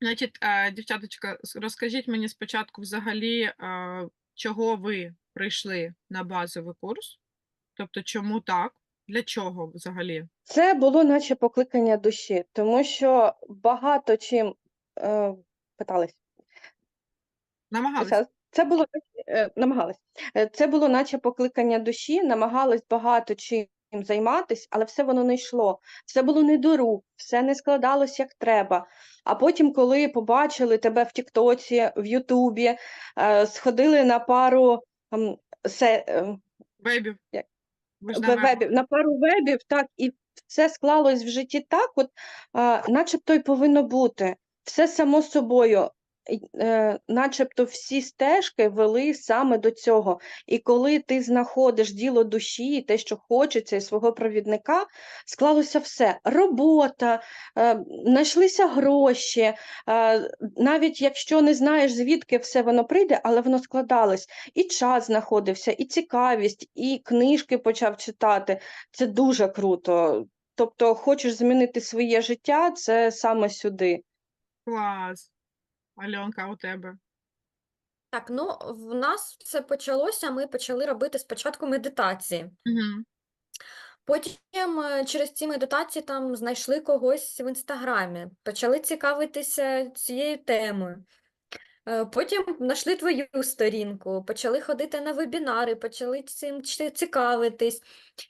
Значить, е, дівчаточка, розкажіть мені спочатку взагалі, чого ви прийшли на базовий курс? Тобто, чому так? Для чого взагалі? Це було наче покликання душі, тому що багато чим е, питались. Намагались? Це було е, намагалась. Е, Це було наче покликання душі, намагалась багато чим займатися, але все воно не йшло. Все було не до рук, все не складалось як треба. А потім, коли побачили тебе в Тіктоці, в Ютубі, е, сходили на пару ем, се, ем, Вебів? Як? На вебів, на пару вебів, так, і все склалось в житті так, от, а, начебто й повинно бути. Все само собою, е, начебто всі стежки вели саме до цього. І коли ти знаходиш діло душі, те, що хочеться, і свого провідника, склалося все. Робота, е, знайшлися гроші, е, навіть якщо не знаєш, звідки все воно прийде, але воно складалось і час знаходився, і цікавість, і книжки почав читати. Це дуже круто. Тобто, хочеш змінити своє життя, це саме сюди. Клас. Альонка, у тебе? Так, ну в нас це почалося. Ми почали робити спочатку медитації. Угу. Потім е, через ці медитації там знайшли когось в інстаграмі, почали цікавитися цією темою. Е, Потім знайшли твою сторінку, почали ходити на вебінари, почали цим цікавитись.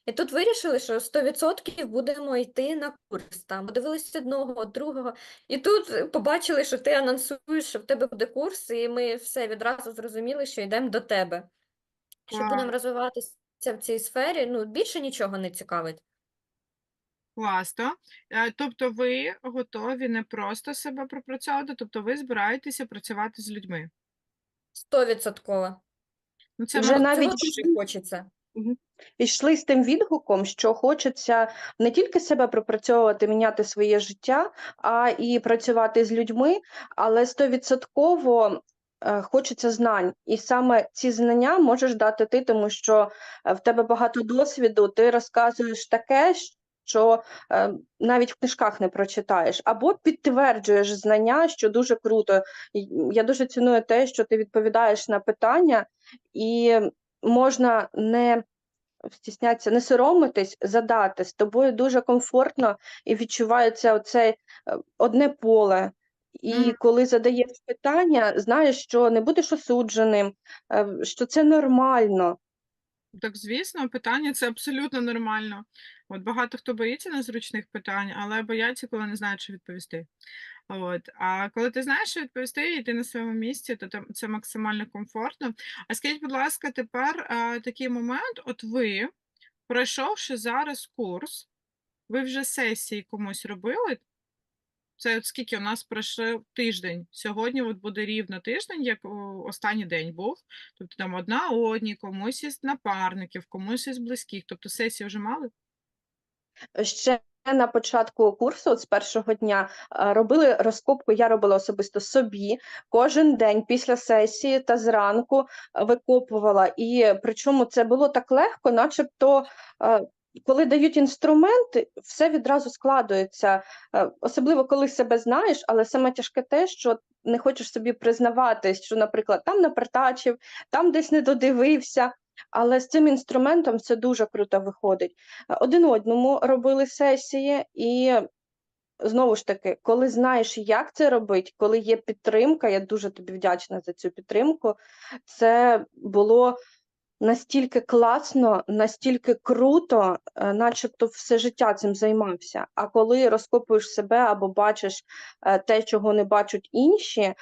І тут вирішили, що 100% будемо йти на курс. Там подивились одного, другого. І тут побачили, що ти анонсуєш, що в тебе буде курс, і ми все відразу зрозуміли, що йдемо до тебе. Що будемо розвиватися в цій сфері, ну більше нічого не цікавить. Класно. Е, Тобто ви готові не просто себе пропрацьовувати, тобто ви збираєтеся працювати з людьми. Стовідсотково. Ну, це Вже мож- навіть Цього дуже хочеться. Йшли з тим відгуком, що хочеться не тільки себе пропрацьовувати, міняти своє життя, а і працювати з людьми, але стовідсотково е, хочеться знань. І саме ці знання можеш дати ти, тому що е, в тебе багато досвіду, ти розказуєш таке, що е, навіть в книжках не прочитаєш, або підтверджуєш знання, що дуже круто. Я дуже ціную те, що ти відповідаєш на питання, і можна не стіснятися, не соромитись, задати. З тобою дуже комфортно і відчувається оце е, одне поле. І Мгм. коли задаєш питання, знаєш, що не будеш осудженим, е, що це нормально. Так, звісно, питання це абсолютно нормально. От багато хто боїться незручних питань, але бояться, коли не знають, що відповісти. От. А коли ти знаєш, що відповісти, і ти на своєму місці, то це максимально комфортно. А скажіть, будь ласка, тепер а, такий момент: от ви, пройшовши зараз курс, ви вже сесії комусь робили? Це от скільки у нас пройшов тиждень. Сьогодні от буде рівно тиждень, як останній день був. Тобто там одна одній, комусь із напарників, комусь із близьких. Тобто сесії вже мали? Ще на початку курсу, от з першого дня, е, робили розкопку, я робила особисто собі. Кожен день після сесії та зранку е, викопувала. І причому це було так легко, начебто, е, коли дають інструменти, все відразу складується. Особливо, коли себе знаєш, але саме тяжке те, що не хочеш собі признаватись, що, наприклад, там напертачив, там десь не додивився. Але з цим інструментом це дуже круто виходить один одному робили сесії, і знову ж таки, коли знаєш, як це робити, коли є підтримка, я дуже тобі вдячна за цю підтримку. Це було настільки класно, настільки круто, е, начебто все життя цим займався. А коли розкопуєш себе або бачиш е, те, чого не бачать інші, е,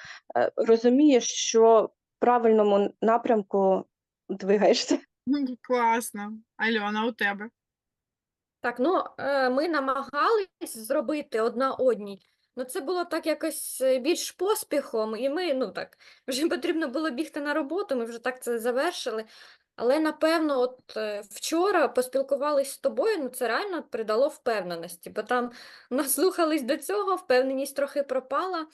розумієш, що в правильному напрямку двигаєшся. Класно. Альона, у тебе? Так, ну е, ми намагались зробити одна одній. Ну, це було так якось е, більш поспіхом, і ми, ну так, вже потрібно було бігти на роботу, ми вже так це завершили. Але напевно, от е, вчора поспілкувались з тобою, ну це реально придало впевненості, бо там наслухались до цього, впевненість трохи пропала.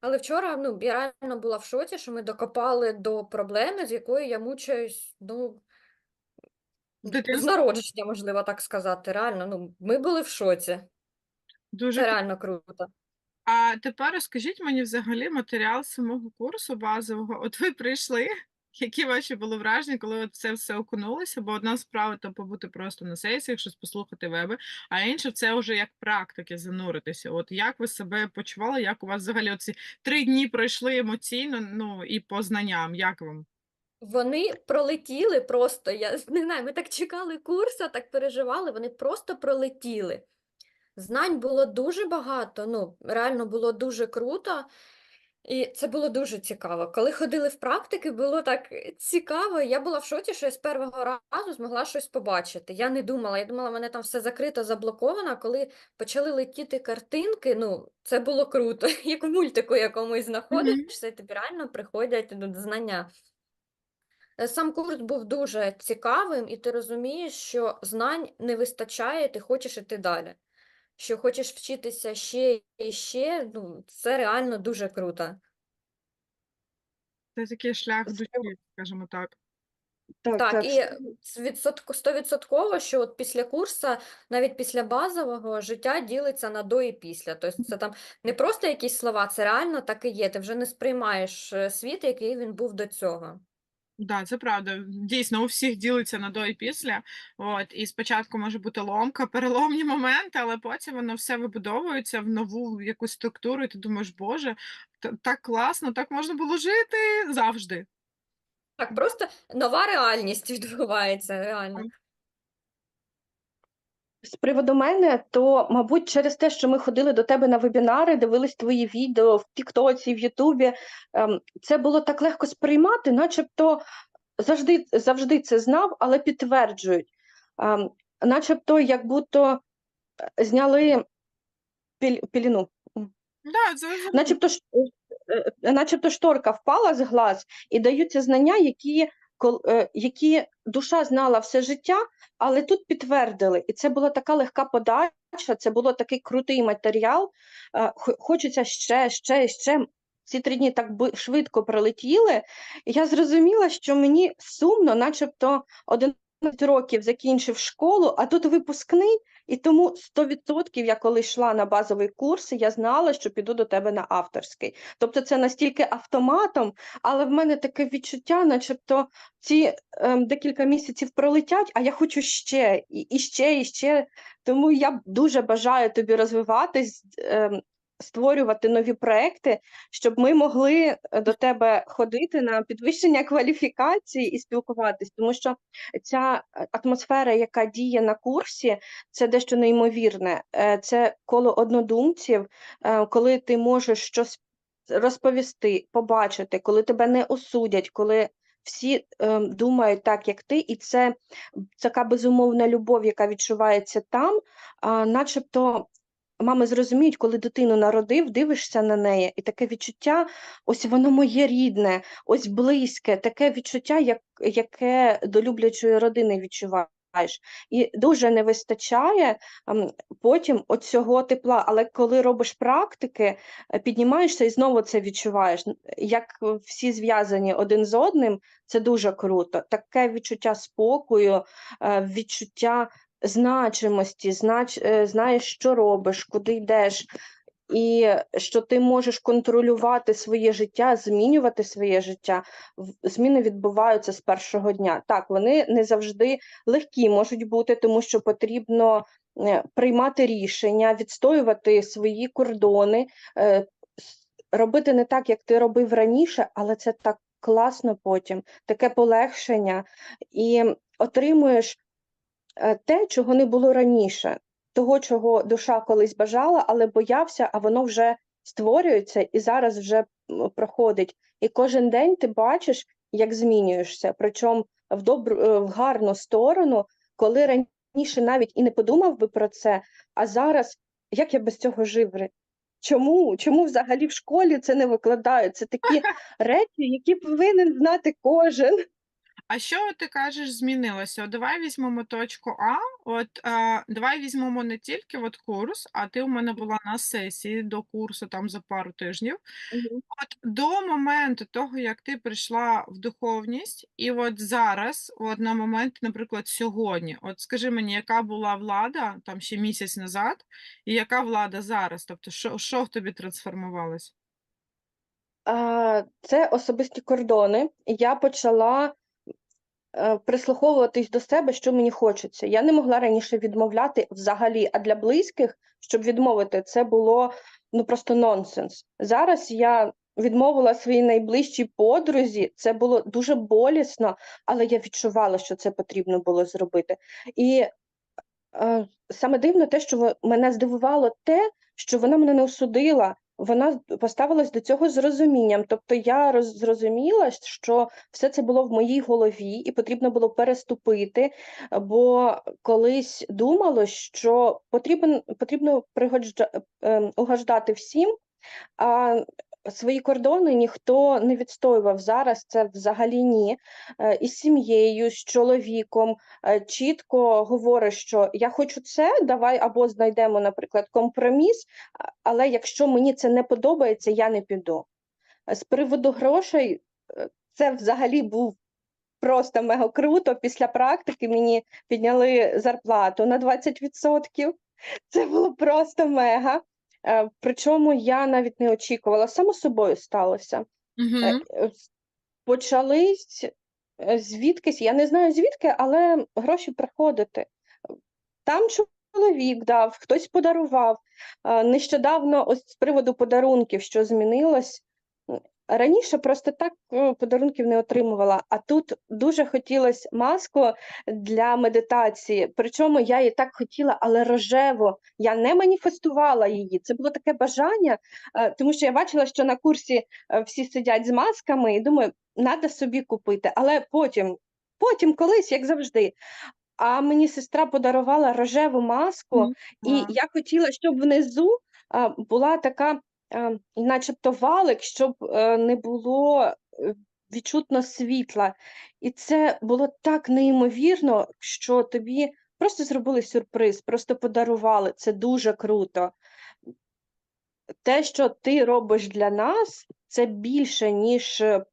Але вчора ну, я реально була в шоці, що ми докопали до проблеми, з якою я мучаюсь, ну, З з народження, можливо так сказати. Реально, ну, ми були в шоці. Дуже Це реально круто. А тепер розкажіть мені взагалі матеріал самого курсу базового. От ви прийшли, які ваші були враження, коли от це все окунулося? Бо одна справа то побути просто на сесіях, щось послухати веби, а інше це вже як практики зануритися. От як ви себе почували, як у вас взагалі оці три дні пройшли емоційно, ну і по знанням, як вам? Вони пролетіли просто. Я не знаю, ми так чекали курсу, так переживали, вони просто пролетіли. Знань було дуже багато, ну, реально було дуже круто. І це було дуже цікаво. Коли ходили в практики, було так цікаво. Я була в шоці, що я з першого разу змогла щось побачити. Я не думала, я думала, мене там все закрито, заблоковано. Коли почали летіти картинки, ну, це було круто. Як в мультику якомусь знаходишся, і тобі реально приходять ну, знання. Е, Сам курс був дуже цікавим, і ти розумієш, що знань не вистачає, ти хочеш іти далі. Що хочеш вчитися ще і ще, ну, це реально дуже круто. Це такий шлях З душі, скажімо так. Так, Так, так. і з відсотку, стовідсотково, що от після курсу, навіть після базового, життя ділиться на до і після. Тобто це там не просто якісь слова, це реально так і є. Ти вже не сприймаєш е, світ, який він був до цього. Да, це правда. Дійсно, у всіх ділиться на до і після. От, і спочатку може бути ломка, переломні моменти, але потім воно все вибудовується в нову якусь структуру, і ти думаєш, Боже, та- так класно, так можна було жити завжди. Так, просто нова реальність відбувається, реально. З приводу мене, то, мабуть, через те, що ми ходили до тебе на вебінари, дивились твої відео в Тіктоці, в Ютубі, ем, це було так легко сприймати, начебто завжди, завжди це знав, але підтверджують. Ем, начебто, як будто е, зняли піль, піліну. Да, це. Начебто, е, е, начебто шторка впала з глаз і даються знання, які, які душа знала все життя, але тут підтвердили. І це була така легка подача, це було такий крутий матеріал. Е, Хочеться ще, ще, ще. Ці три дні так швидко пролетіли. Я зрозуміла, що мені сумно, начебто 11 років закінчив школу, а тут випускний, і тому 100% я коли йшла на базовий курс, я знала, що піду до тебе на авторський. Тобто це настільки автоматом, але в мене таке відчуття, начебто ці ем, декілька місяців пролетять, а я хочу ще, і, і ще, і ще. Тому я дуже бажаю тобі розвиватись, ем, створювати нові проекти, щоб ми могли е, до тебе ходити на підвищення кваліфікації і спілкуватись, тому що ця е, атмосфера, яка діє на курсі, це дещо неймовірне. Е, Це коло однодумців, е, коли ти можеш щось розповісти, побачити, коли тебе не осудять, коли всі ем, думають так, як ти, і це така безумовна любов, яка відчувається там, а, начебто. Мами зрозуміють, коли дитину народив, дивишся на неї, і таке відчуття, ось воно моє рідне, ось близьке, таке відчуття, як, яке до люблячої родини відчуваєш. І дуже не вистачає ем, потім от цього тепла. Але коли робиш практики, е, піднімаєшся і знову це відчуваєш. Як всі зв'язані один з одним, це дуже круто. Таке відчуття спокою, е, відчуття значимості, знач, е, знаєш, що робиш, куди йдеш. І що ти можеш контролювати своє життя, змінювати своє життя. Зміни відбуваються з першого дня. Так, вони не завжди легкі можуть бути, тому що потрібно е, приймати рішення, відстоювати свої кордони, е, робити не так, як ти робив раніше, але це так класно потім, таке полегшення, і отримуєш те, чого не було раніше, того, чого душа колись бажала, але боявся, а воно вже створюється і зараз вже проходить. І кожен день ти бачиш, як змінюєшся, причому в добру, е, в гарну сторону, коли раніше навіть і не подумав би про це, а зараз як я без цього жив? Чому? Чому взагалі в школі це не викладають? Це такі речі, які повинен знати кожен. А що ти кажеш змінилося? Давай візьмемо точку А. От е, давай візьмемо не тільки от курс, а ти у мене була на сесії до курсу там за пару тижнів. От до моменту того, як ти прийшла в духовність, і от зараз, от на момент, наприклад, сьогодні, от скажи мені, яка була влада там ще місяць назад, і яка влада зараз? Тобто, що, що в тобі трансформувалось? Це особисті кордони. Я почала прислуховуватись до себе, що мені хочеться. Я не могла раніше відмовляти взагалі, а для близьких, щоб відмовити, це було ну просто нонсенс. Зараз я відмовила своїй найближчій подрузі. Це було дуже болісно, але я відчувала, що це потрібно було зробити. І е, саме дивно те, що мене здивувало те, що вона мене не осудила. Вона поставилась до цього з розумінням. Тобто я роз, зрозуміла, що все це було в моїй голові, і потрібно було переступити. Бо колись думало, що потрібен, потрібно пригоджа, е, угождати всім, а свої кордони ніхто не відстоював. Зараз це взагалі ні. Е, Із сім'єю, з чоловіком е, чітко говориш, що я хочу це, давай або знайдемо, наприклад, компроміс, але якщо мені це не подобається, я не піду. Е, З приводу грошей, це взагалі був просто мега круто. Після практики мені підняли зарплату на 20%. Це було просто мега. Е, Причому я навіть не очікувала, само собою сталося. Угу. Почались е, звідкись, я не знаю звідки, але гроші приходити. Там чоловік дав, хтось подарував. Нещодавно, ось з приводу подарунків, що змінилось. Раніше просто так е, подарунків не отримувала, а тут дуже хотілося маску для медитації. Причому я її так хотіла, але рожеву. Я не маніфестувала її. Це було таке бажання, е, тому що я бачила, що на курсі е, всі сидять з масками, і думаю, треба собі купити. Але потім, потім, колись, як завжди. А мені сестра подарувала рожеву маску, Мгм. і я хотіла, щоб внизу була така, начебто валик, щоб е, не було е, відчутно світла. І це було так неймовірно, що тобі просто зробили сюрприз, просто подарували. Це дуже круто. Те, що ти робиш для нас, це більше, ніж е,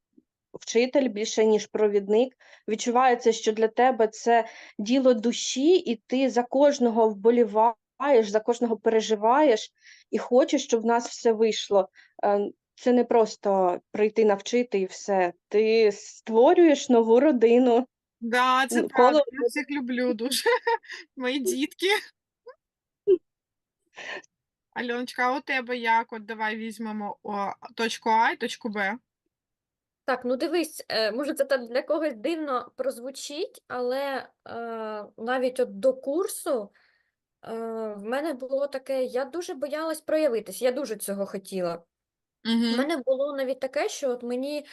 вчитель, більше, ніж провідник. Відчувається, що для тебе це діло душі, і ти за кожного вболіваєш, за кожного переживаєш і хочеш, щоб в нас все вийшло. Е, Це не просто прийти навчити і все. Ти створюєш нову родину. Да, це М, правда. Я всіх люблю дуже. Мої дітки. Альоночка, а у тебе як? От давай візьмемо о, точку А і точку Б. Так, ну дивись, е, може це так для когось дивно прозвучить, але е, навіть от до курсу в мене було таке, я дуже боялась проявитись, я дуже цього хотіла. У Угу. мене було навіть таке, що от мені е,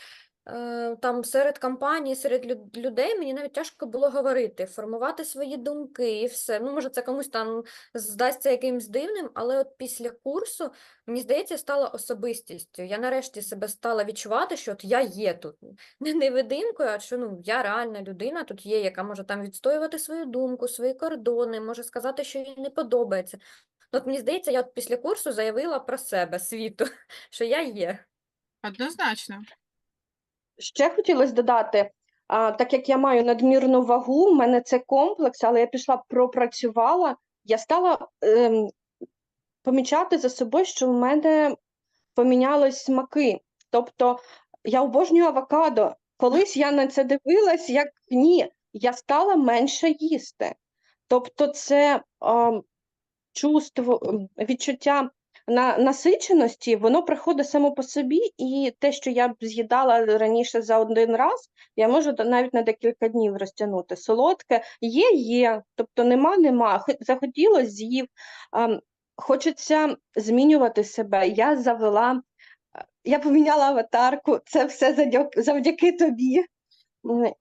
там серед компанії, серед людей мені навіть тяжко було говорити, формувати свої думки і все. Ну, може, це комусь там здасться якимось дивним, але от після курсу, мені здається, стала особистістю. Я нарешті себе стала відчувати, що от я є тут. Не невидимкою, а що ну, я реальна людина тут є, яка може там відстоювати свою думку, свої кордони, може сказати, що їй не подобається. Ну, От мені здається, я от після курсу заявила про себе світу, що я є. Однозначно. Ще хотілося додати, а, так як я маю надмірну вагу, в мене це комплекс, але я пішла пропрацювала, я стала ем, помічати за собою, що в мене помінялись смаки. Тобто я обожнюю авокадо. Колись я на це дивилась, як ні, я стала менше їсти. Тобто, це ем, чувство, відчуття на насиченості, воно приходить само по собі, і те, що я б з'їдала раніше за один раз, я можу навіть на декілька днів розтягнути. Солодке є, є, тобто нема, нема. Захотілося, з'їв. Ем, Хочеться змінювати себе. Я завела, я поміняла аватарку. Це все завдяки тобі.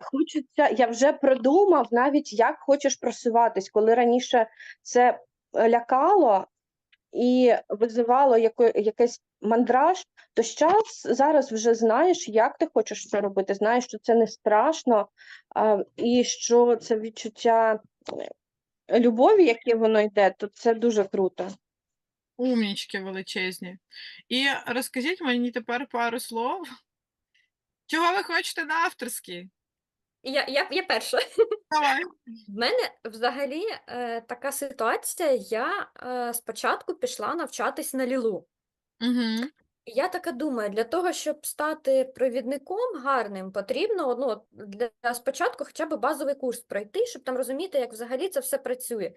Хочеться, я вже продумав навіть, як хочеш просуватись, коли раніше це лякало, і визивало яко, якийсь мандраж, то зараз зараз вже знаєш, як ти хочеш це робити, знаєш, що це не страшно, і що це відчуття е, любові, яке воно йде, то це дуже круто. Умнічки величезні. І розкажіть мені тепер пару слов. Чого ви хочете на авторський? Я, я, я перша. Давай. В мене взагалі е, така ситуація. Я е, спочатку пішла навчатись на лілу. Угу. І Я така думаю, для того, щоб стати провідником гарним, потрібно ну, для спочатку хоча б базовий курс пройти, щоб там розуміти, як взагалі це все працює.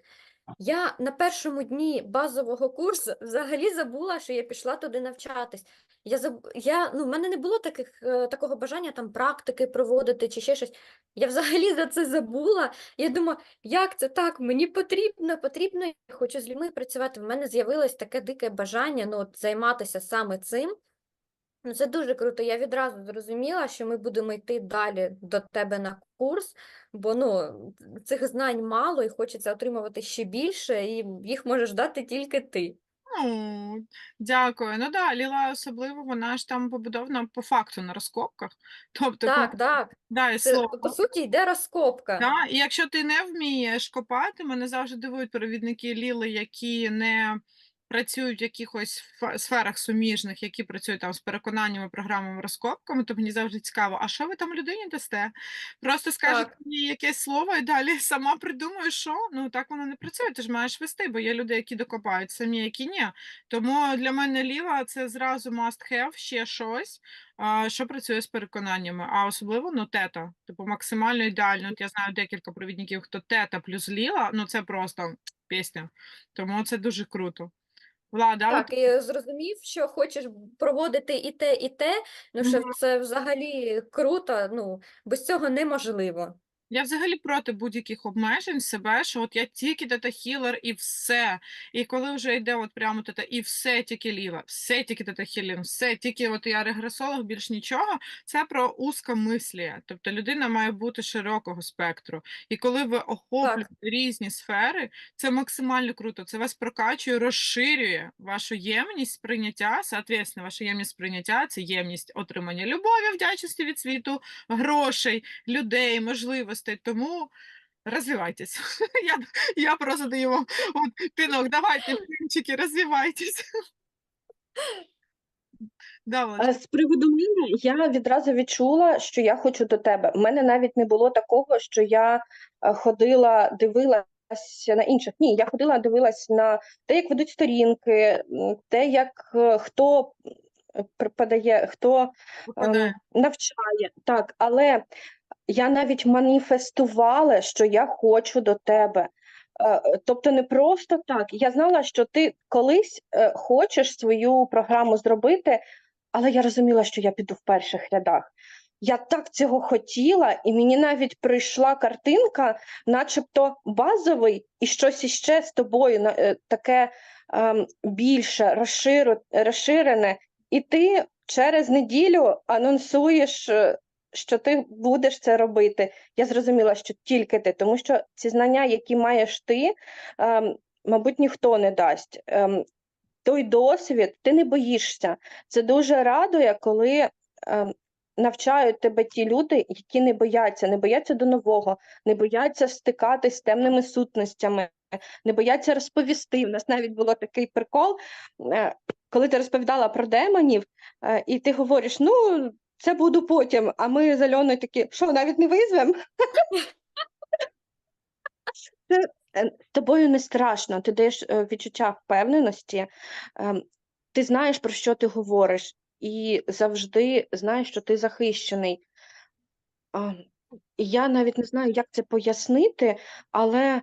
Я на першому дні базового курсу взагалі забула, що я пішла туди навчатись. Я заб... я, ну, в мене не було таких, е, такого бажання там практики проводити чи ще щось. Я взагалі за це забула. Я думаю, як це так? Мені потрібно, потрібно, я хочу з людьми працювати. В мене з'явилось таке дике бажання ну, от, займатися саме цим. Ну, це дуже круто. Я відразу зрозуміла, що ми будемо йти далі до тебе на курс, бо ну, цих знань мало і хочеться отримувати ще більше, і їх можеш дати тільки ти. Ну, дякую. Ну да, Ліла особливо, вона ж там побудована по факту на розкопках. Тобто, Так, так. да, і Це, слово. по суті, йде розкопка. Да, і якщо ти не вмієш копати, мене завжди дивують провідники Ліли, які не працюють в якихось сферах суміжних, які працюють там з переконаннями, програмами, розкопками, то мені завжди цікаво, а що ви там людині дасте? Просто скажете їй якесь слово і далі сама придумаєш, що? Ну так воно не працює, ти ж маєш вести, бо є люди, які докопають самі, які ні. Тому для мене Ліла це зразу must have, ще щось, що працює з переконаннями, а особливо ну, тета, типу максимально ідеально. От я знаю декілька провідників, хто тета плюс ліла, ну це просто пісня. Тому це дуже круто. Влада, Так, і зрозумів, що хочеш проводити і те, і те, ну що це взагалі круто, ну, без цього неможливо. Я взагалі проти будь-яких обмежень себе, що от я тільки тета-хілер і все. І коли вже йде от прямо тета, і все тільки ліва, все тільки тета-хілінг, все тільки от я регресолог, більш нічого, це про узкомислія. Тобто людина має бути широкого спектру. І коли ви охоплюєте різні сфери, це максимально круто. Це вас прокачує, розширює вашу ємність сприйняття. Соответственно, ваша ємність сприйняття це ємність отримання любові, вдячності від світу, грошей, людей, можливостей. Тому розвивайтесь. Я, я просто даю вам от, пінок, давайте, пінчики, розвивайтесь. Да, Влад. А З приводу мене я відразу відчула, що я хочу до тебе. У мене навіть не було такого, що я е, ходила, дивилася на інших. Ні, я ходила, дивилась на те, як ведуть сторінки, те, як е, хто е, преподає, хто ем, навчає. Так, але я навіть маніфестувала, що я хочу до тебе. Е, Тобто не просто так. Я знала, що ти колись е, хочеш свою програму зробити, але я розуміла, що я піду в перших рядах. Я так цього хотіла, і мені навіть прийшла картинка, начебто базовий, і щось іще з тобою е, таке ем, більше розширене. І ти через неділю анонсуєш, що ти будеш це робити. Я зрозуміла, що тільки ти, тому що ці знання, які маєш ти, ем, мабуть, ніхто не дасть. Ем, той досвід, ти не боїшся. Це дуже радує, коли ем, навчають тебе ті люди, які не бояться, не бояться до нового, не бояться стикатись з темними сутностями, не бояться розповісти. У нас навіть було такий прикол, е, коли ти розповідала про демонів, е, і ти говориш, ну. Це буду потім, а ми з Альоною такі, що навіть не визвемо? Це е, тобою не страшно, ти даєш е, відчуття впевненості, ем, ти знаєш, про що ти говориш, і завжди знаєш, що ти захищений. Я навіть не знаю, як це пояснити, але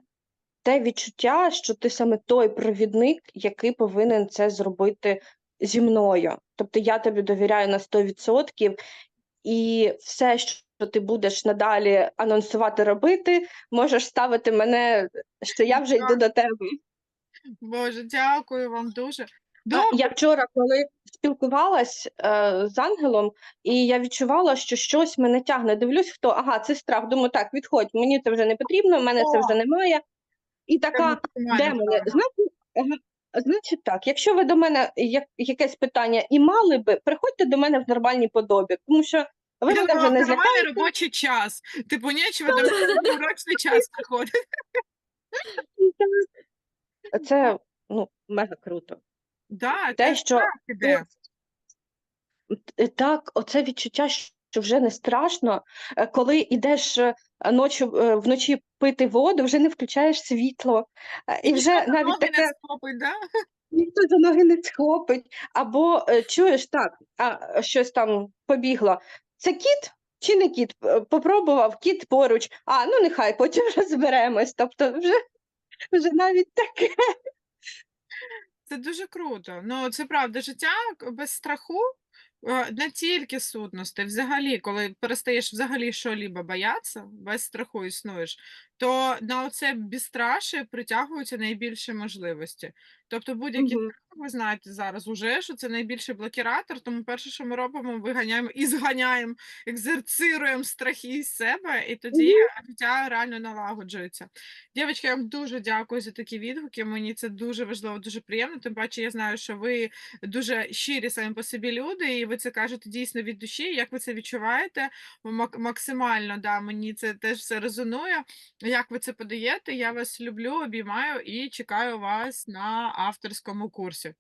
те відчуття, що ти саме той провідник, який повинен це зробити зі мною. Тобто я тобі довіряю на 100%, і все, що ти будеш надалі анонсувати робити, можеш ставити мене, що я вже йду до тебе. Боже, дякую вам дуже. Добре, Я вчора, коли спілкувалась е, з ангелом, і я відчувала, що щось мене тягне. Дивлюсь, хто ага, це страх. Думаю, так, відходь, мені це вже не потрібно, в мене це вже немає. І така, демони, правильно. знаєте, Значить так, якщо ви до мене як, якесь питання і мали би, приходьте до мене в нормальній подобі, тому що ви мене вже не злякаєте. робочий час. Типу, нічого до мене в урочний час приходить. Це ну, мега круто. Да, Те, це що так іде. Е, Так, оце відчуття, що вже не страшно, е, коли йдеш е, ночі, е, вночі пити воду, вже не включаєш світло, і вже ніхто навіть ноги таке не схопить, да? ніхто за ноги не схопить, або чуєш так, а щось там побігло. Це кіт чи не кіт? Попробував кіт поруч, а ну нехай потім розберемось. Тобто, вже, вже навіть таке. Це дуже круто. Ну, це правда, життя без страху не тільки сутності, взагалі, коли перестаєш взагалі що-либо боятися, без страху існуєш, то на оце безстрашие притягуються найбільші можливості. Тобто Мгм. страх, ви знаєте зараз уже, що це найбільший блокіратор, тому перше, що ми робимо, виганяємо і зганяємо, екзерцируємо страхи із себе, і тоді життя реально налагоджується. Дівчатки, я вам дуже дякую за такі відгуки. Мені це дуже важливо, дуже приємно. Тим паче, я знаю, що ви дуже щирі самі по собі люди, і ви це кажете дійсно від душі. Як ви це відчуваєте? Максимально да, мені це теж все резонує. Як ви це подаєте? Я вас люблю, обіймаю і чекаю вас на авторському курсі.